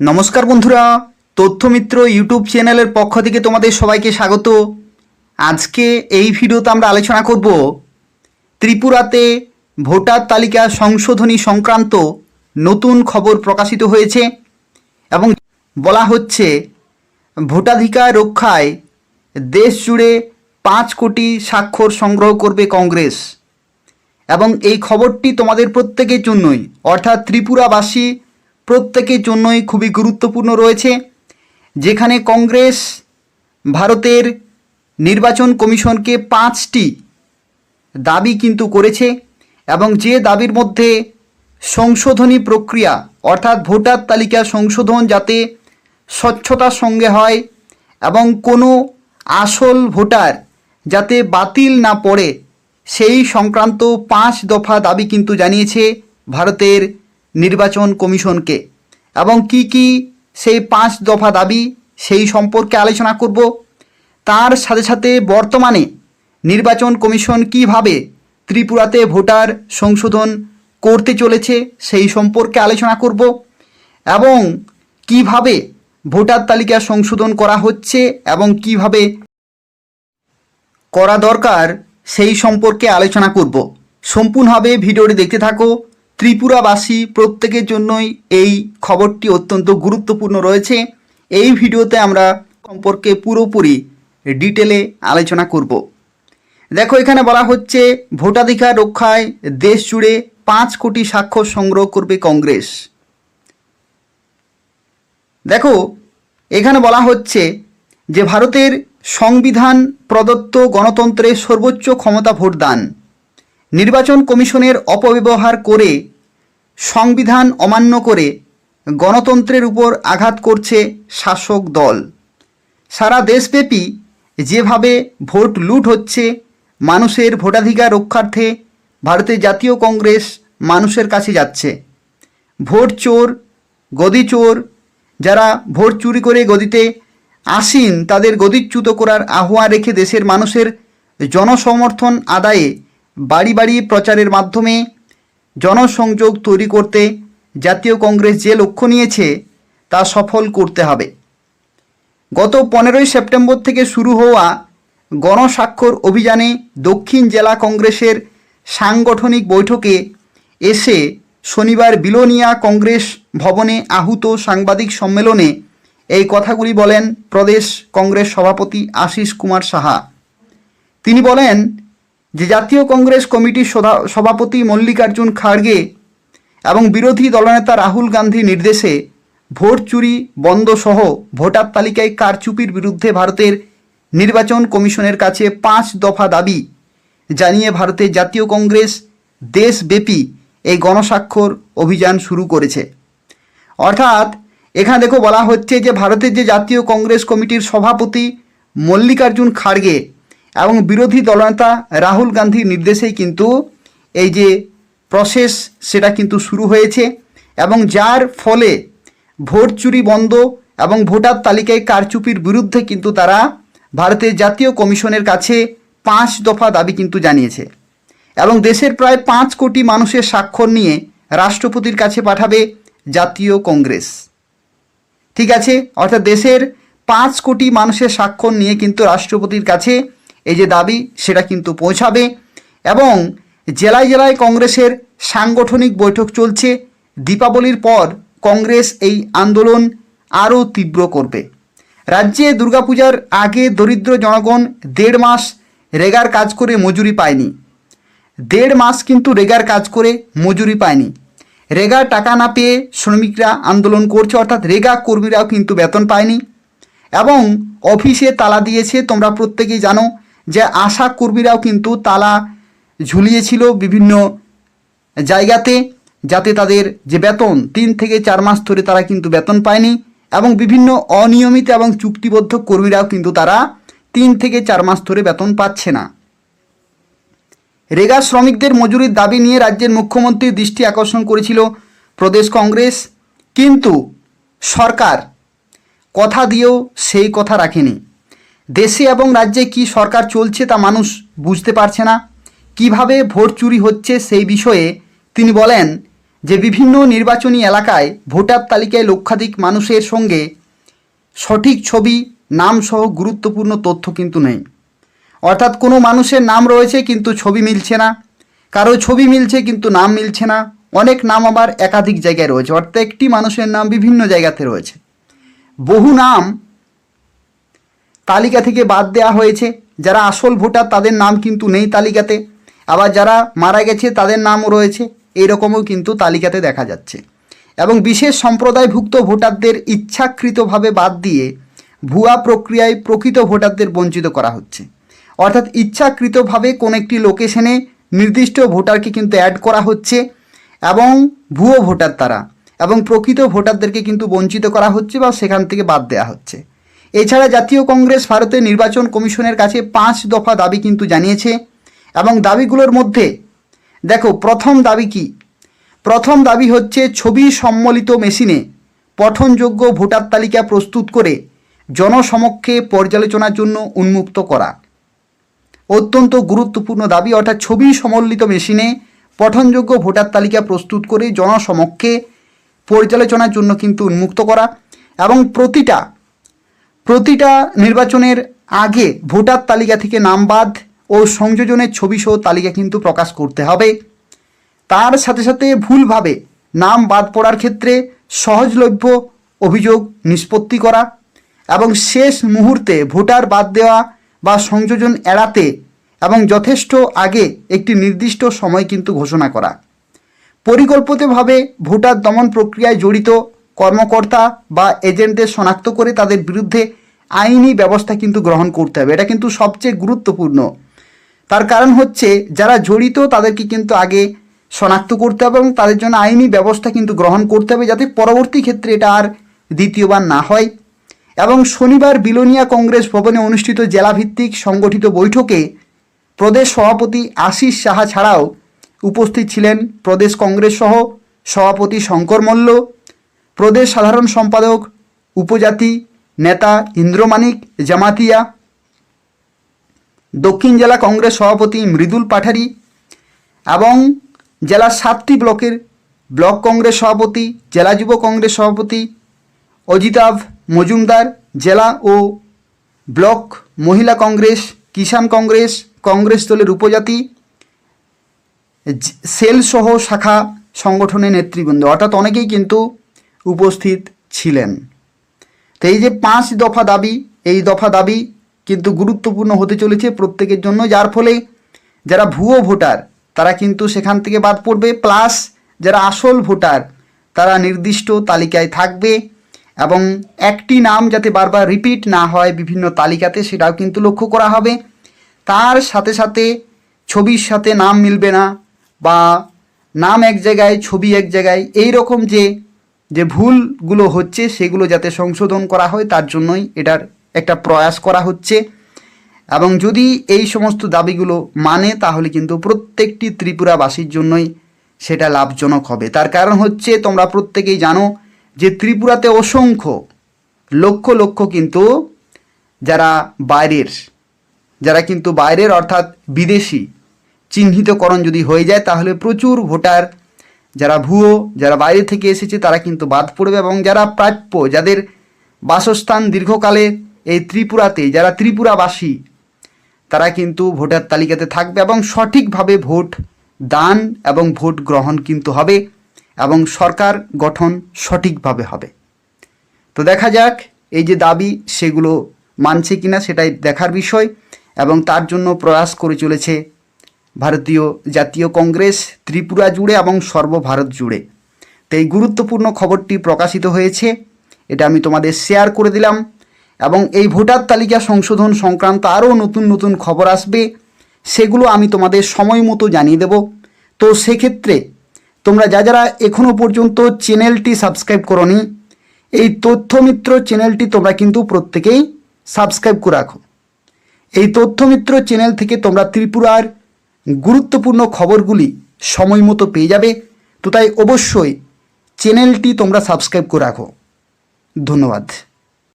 নমস্কার বন্ধুরা, তথ্যমিত্র ইউটিউব চ্যানেলের পক্ষ থেকে তোমাদের সবাইকে স্বাগত। আজকে এই ভিডিওতে আমরা আলোচনা করব ত্রিপুরাতে ভোটার তালিকা সংশোধনী সংক্রান্ত নতুন খবর প্রকাশিত হয়েছে এবং বলা হচ্ছে, ভোটাধিকার রক্ষায় দেশ জুড়ে পাঁচ কোটি স্বাক্ষর সংগ্রহ করবে কংগ্রেস। এবং এই খবরটি তোমাদের প্রত্যেকের জন্যই, অর্থাৎ ত্রিপুরাবাসী প্রত্যেকের জন্যই খুবই গুরুত্বপূর্ণ রয়েছে, যেখানে কংগ্রেস ভারতের নির্বাচন কমিশনকে পাঁচটি দাবি কিন্তু করেছে এবং যে দাবির মধ্যে সংশোধনী প্রক্রিয়া অর্থাৎ ভোটার তালিকা সংশোধন যাতে স্বচ্ছতার সঙ্গে হয় এবং কোনো আসল ভোটার যাতে বাতিল না পড়ে, সেই সংক্রান্ত পাঁচ দফা দাবি কিন্তু জানিয়েছে ভারতের নির্বাচন কমিশনকে। এবং কি কি সেই পাঁচ দফা দাবি সেই সম্পর্কে আলোচনা করব। তার সাথে সাথে বর্তমানে নির্বাচন কমিশন কীভাবে ত্রিপুরাতে ভোটার সংশোধন করতে চলেছে সেই সম্পর্কে আলোচনা করব এবং কীভাবে ভোটার তালিকা সংশোধন করা হচ্ছে এবং কীভাবে করা দরকার সেই সম্পর্কে আলোচনা করব। সম্পূর্ণভাবে ভিডিওটি দেখতে থাকো। ত্রিপুরাবাসী প্রত্যেকের জন্যই এই খবরটি অত্যন্ত গুরুত্বপূর্ণ রয়েছে। এই ভিডিওতে আমরা সম্পর্কে পুরোপুরি ডিটেলে আলোচনা করব। দেখো, এখানে বলা হচ্ছে, ভোটাধিকার রক্ষায় দেশ জুড়ে পাঁচ কোটি স্বাক্ষর সংগ্রহ করবে কংগ্রেস। দেখো, এখানে বলা হচ্ছে যে ভারতের সংবিধান প্রদত্ত গণতন্ত্রের সর্বোচ্চ ক্ষমতা ভোটদান। নির্বাচন কমিশনের অপব্যবহার করে সংবিধান অমান্য করে গণতন্ত্রের উপর আঘাত করছে শাসক দল। সারা দেশব্যাপী যেভাবে ভোট লুট হচ্ছে, মানুষের ভোটাধিকার রক্ষার্থে ভারতের জাতীয় কংগ্রেস মানুষের কাছে যাচ্ছে। ভোট চোর, গদি চোর, যারা ভোট চুরি করে গদিতে আসীন, তাদের গদিচ্যুত করার আহ্বান রেখে দেশের মানুষের জনসমর্থন আদায়ে বাড়ি বাড়ি প্রচারের মাধ্যমে জনসংযোগ তৈরি করতে জাতীয় কংগ্রেস যে লক্ষ্য নিয়েছে, তা সফল করতে হবে। গত পনেরোই সেপ্টেম্বর থেকে শুরু হওয়া গণস্বাক্ষর অভিযানে দক্ষিণ জেলা কংগ্রেসের সাংগঠনিক বৈঠকে এসে শনিবার বিলোনিয়া কংগ্রেস ভবনে আহুত সাংবাদিক সম্মেলনে এই কথাগুলি বলেন প্রদেশ কংগ্রেস সভাপতি আশিস কুমার সাহা। তিনি বলেন যে জাতীয় কংগ্রেস কমিটির সভাপতি মল্লিকার্জুন খাড়গে এবং বিরোধী দলনেতা রাহুল গান্ধীর নির্দেশে ভোট চুরি, বন্ধ সহ ভোটার তালিকায় কারচুপির বিরুদ্ধে ভারতের নির্বাচন কমিশনের কাছে পাঁচ দফা দাবি জানিয়ে ভারতের জাতীয় কংগ্রেস দেশব্যাপী এই গণস্বাক্ষর অভিযান শুরু করেছে। অর্থাৎ এখানে দেখো বলা হচ্ছে যে ভারতের যে জাতীয় কংগ্রেস কমিটির সভাপতি মল্লিকার্জুন খাড়গে এবং বিরোধী দলনেতা রাহুল গান্ধীর নির্দেশেই কিন্তু এই যে প্রসেস সেটা কিন্তু শুরু হয়েছে এবং যার ফলে ভোট চুরি বন্ধ এবং ভোটার তালিকায় কারচুপির বিরুদ্ধে কিন্তু তারা ভারতের জাতীয় কমিশনের কাছে পাঁচ দফা দাবি কিন্তু জানিয়েছে এবং দেশের প্রায় পাঁচ কোটি মানুষের স্বাক্ষর নিয়ে রাষ্ট্রপতির কাছে পাঠাবে জাতীয় কংগ্রেস। ঠিক আছে? অর্থাৎ দেশের পাঁচ কোটি মানুষের স্বাক্ষর নিয়ে কিন্তু রাষ্ট্রপতির কাছে এই যে দাবি, সেটা কিন্তু পৌঁছাবে এবং জেলায় জেলায় কংগ্রেসের সাংগঠনিক বৈঠক চলছে। দীপাবলির পর কংগ্রেস এই আন্দোলন আরও তীব্র করবে। রাজ্যে দুর্গাপূজার আগে দরিদ্র জনগণ দেড় মাস রেগার কাজ করে মজুরি পায়নি। দেড় মাস কিন্তু রেগার কাজ করে মজুরি পায়নি। রেগার টাকা না পেয়ে শ্রমিকরা আন্দোলন করছে, অর্থাৎ রেগা কর্মীরাও কিন্তু বেতন পায়নি। এবং অফিসে তালা দিয়েছে, তোমরা প্রত্যেকেই জানো যে আশা কর্মীরাও কিন্তু তালা ঝুলিয়েছিল বিভিন্ন জায়গাতে যাতে তাদের যে বেতন, তিন থেকে চার মাস ধরে তারা কিন্তু বেতন পায়নি এবং বিভিন্ন অনিয়মিত এবং চুক্তিবদ্ধ কর্মীরাও কিন্তু তারা তিন থেকে চার মাস ধরে বেতন পাচ্ছে না। রেগা শ্রমিকদের মজুরির দাবি নিয়ে রাজ্যের মুখ্যমন্ত্রীর দৃষ্টি আকর্ষণ করেছিল প্রদেশ কংগ্রেস। কিন্তু সরকার কথা দিয়েও সেই কথা রাখেনি। দেশে এবং রাজ্যে কি সরকার চলছে তা মানুষ বুঝতে পারছে না। কীভাবে ভোট চুরি হচ্ছে সেই বিষয়ে তিনি বলেন যে, বিভিন্ন নির্বাচনী এলাকায় ভোটার তালিকায় লক্ষাধিক মানুষের সঙ্গে সঠিক ছবি নাম সহ গুরুত্বপূর্ণ তথ্য কিন্তু নেই। অর্থাৎ কোনো মানুষের নাম রয়েছে কিন্তু ছবি মিলছে না। কারও ছবি মিলছে কিন্তু নাম মিলছে না। অনেক নাম আবার একাধিক জায়গায় রয়েছে। অর্থাৎ একটি মানুষের নাম বিভিন্ন জায়গাতে রয়েছে। বহু নাম তালিকা থেকে বাদ দেওয়া হয়েছে। যারা আসল ভোটার, তাদের নাম কিন্তু নেই তালিকাতে। আবার যারা মারা গেছে, তাদের নামও রয়েছে। এইরকমও কিন্তু তালিকাতে দেখা যাচ্ছে। এবং বিশেষ সম্প্রদায়ভুক্ত ভোটারদের ইচ্ছাকৃতভাবে বাদ দিয়ে ভুয়া প্রক্রিয়ায় প্রকৃত ভোটারদের বঞ্চিত করা হচ্ছে। অর্থাৎ ইচ্ছাকৃতভাবে কোন একটি লোকেশনে নির্দিষ্ট ভোটারকে কিন্তু অ্যাড করা হচ্ছে এবং ভুয়ো ভোটার তারা এবং প্রকৃত ভোটারদেরকে কিন্তু বঞ্চিত করা হচ্ছে বা সেখান থেকে বাদ দেওয়া হচ্ছে। এছাড়া জাতীয় কংগ্রেস ভারতের নির্বাচন কমিশনের কাছে পাঁচ দফা দাবি কিন্তু জানিয়েছে। এবং দাবিগুলোর মধ্যে, দেখো, প্রথম দাবি কি? প্রথম দাবি হচ্ছে ছবি সম্মিলিত মেশিনে পঠনযোগ্য ভোটার তালিকা প্রস্তুত করে জনসমক্ষে পর্যালোচনার জন্য উন্মুক্ত করা। অত্যন্ত গুরুত্বপূর্ণ দাবি, অর্থাৎ ছবি সমন্বিত মেশিনে পঠনযোগ্য ভোটার তালিকা প্রস্তুত করে জনসমক্ষে পর্যালোচনার জন্য কিন্তু উন্মুক্ত করা। এবং প্রতিটা প্রতিটা নির্বাচনের আগে ভোটার তালিকা থেকে নাম বাদ ও সংযোজনের ছবি সহ তালিকা কিন্তু প্রকাশ করতে হবে। তার সাথে সাথে ভুলভাবে নাম বাদ পড়ার ক্ষেত্রে সহজলভ্য অভিযোগ নিষ্পত্তি করা এবং শেষ মুহূর্তে ভোটার বাদ দেওয়া বা সংযোজন এড়াতে এবং যথেষ্ট আগে একটি নির্দিষ্ট সময় কিন্তু ঘোষণা করা। পরিকল্পিতভাবে ভোটার দমন প্রক্রিয়ায় জড়িত কর্মকর্তা বা এজেন্টদের শনাক্ত করে তাদের বিরুদ্ধে আইনি ব্যবস্থা কিন্তু গ্রহণ করতে হবে। এটা কিন্তু সবচেয়ে গুরুত্বপূর্ণ। তার কারণ হচ্ছে, যারা জড়িত তাদেরকে কিন্তু আগে শনাক্ত করতে হবে এবং তাদের জন্য আইনি ব্যবস্থা কিন্তু গ্রহণ করতে হবে যাতে পরবর্তী ক্ষেত্রে এটা আর দ্বিতীয়বার না হয়। এবং শনিবার বিলোনিয়া কংগ্রেস ভবনে অনুষ্ঠিত জেলাভিত্তিক সংগঠিত বৈঠকে প্রদেশ সভাপতি আশিস সাহা ছাড়াও উপস্থিত ছিলেন প্রদেশ কংগ্রেস সহ সভাপতি শঙ্কর মল্ল প্রদেশ সাধারণ সম্পাদক, উপজাতি, নেতা ইন্দ্রমানিক জামাতিয়া। দক্ষিণ জেলা কংগ্রেস সভাপতি মৃদুল পাঠারি এবং জেলার সাতটি ব্লকের ব্লক কংগ্রেস সভাপতি, জেলা যুব কংগ্রেস সভাপতি অজিতাভ মজুমদার, জেলা ও ব্লক মহিলা কংগ্রেস, কিষাণ কংগ্রেস কংগ্রেস দলের উপজাতি সেলসহ শাখা সংগঠনের নেতৃবৃন্দ। অর্থাৎ অনেকেই কিন্তু উপস্থিত ছিলেন। তো এই যে পাঁচ দফা দাবি, এই দফা দাবি কিন্তু গুরুত্বপূর্ণ হতে চলেছে প্রত্যেকের জন্য, যার ফলে যারা ভুয়ো ভোটার, তারা কিন্তু সেখান থেকে বাদ পড়বে। প্লাস যারা আসল ভোটার, তারা নির্দিষ্ট তালিকায় থাকবে এবং একটি নাম যাতে বারবার রিপিট না হয় বিভিন্ন তালিকাতে, সেটাও কিন্তু লক্ষ্য করা হবে। তার সাথে সাথে ছবির সাথে নাম মিলবে না বা নাম এক জায়গায়, ছবি এক জায়গায় এই রকম যে যে ভুলগুলো হচ্ছে সেগুলো যাতে সংশোধন করা হয়, তার জন্যই এটার একটা প্রয়াস করা হচ্ছে। এবং যদি এই সমস্ত দাবিগুলো মানে তাহলে কিন্তু প্রত্যেকটি ত্রিপুরাবাসীর জন্যই সেটা লাভজনক হবে। তার কারণ হচ্ছে, তোমরা প্রত্যেকেই জানো যে ত্রিপুরাতে অসংখ্য, লক্ষ লক্ষ কিন্তু যারা বাইরের, যারা কিন্তু বাইরের অর্থাৎ বিদেশি চিহ্নিতকরণ যদি হয়ে যায়, তাহলে প্রচুর ভোটার যারা ভুয়ো, যারা বাইরে থেকে এসেছে, তারা কিন্তু বাদ পড়বে এবং যারা প্রাপ্য, যাদের বাসস্থান দীর্ঘকালে এই ত্রিপুরাতে, যারা ত্রিপুরাবাসী, তারা কিন্তু ভোটার তালিকাতে থাকবে এবং সঠিকভাবে ভোট দান এবং ভোট গ্রহণ কিন্তু হবে এবং সরকার গঠন সঠিকভাবে হবে। তো দেখা যাক এই যে দাবি, সেগুলো মানছে কিনা সেটাই দেখার বিষয় এবং তার জন্য প্রয়াস করে চলেছে ভারতীয় জাতীয় কংগ্রেস, ত্রিপুরা জুড়ে এবং সর্বভারত জুড়ে। তো এই গুরুত্বপূর্ণ খবরটি প্রকাশিত হয়েছে, এটা আমি তোমাদের শেয়ার করে দিলাম এবং এই ভোটার তালিকা সংশোধন সংক্রান্ত আরও নতুন নতুন খবর আসবে, সেগুলো আমি তোমাদের সময় মতো জানিয়ে দেব। তো সেক্ষেত্রে তোমরা যা যারা এখনও পর্যন্ত চ্যানেলটি সাবস্ক্রাইব করনি, এই তথ্যমিত্র চ্যানেলটি তোমরা কিন্তু প্রত্যেকেই সাবস্ক্রাইব করে রাখো। এই তথ্যমিত্র চ্যানেল থেকে তোমরা ত্রিপুরার গুরুত্বপূর্ণ খবরগুলি সময় মতো পেয়ে যাবে, তো তাই অবশ্যই চ্যানেলটি তোমরা সাবস্ক্রাইব করে রাখো। ধন্যবাদ।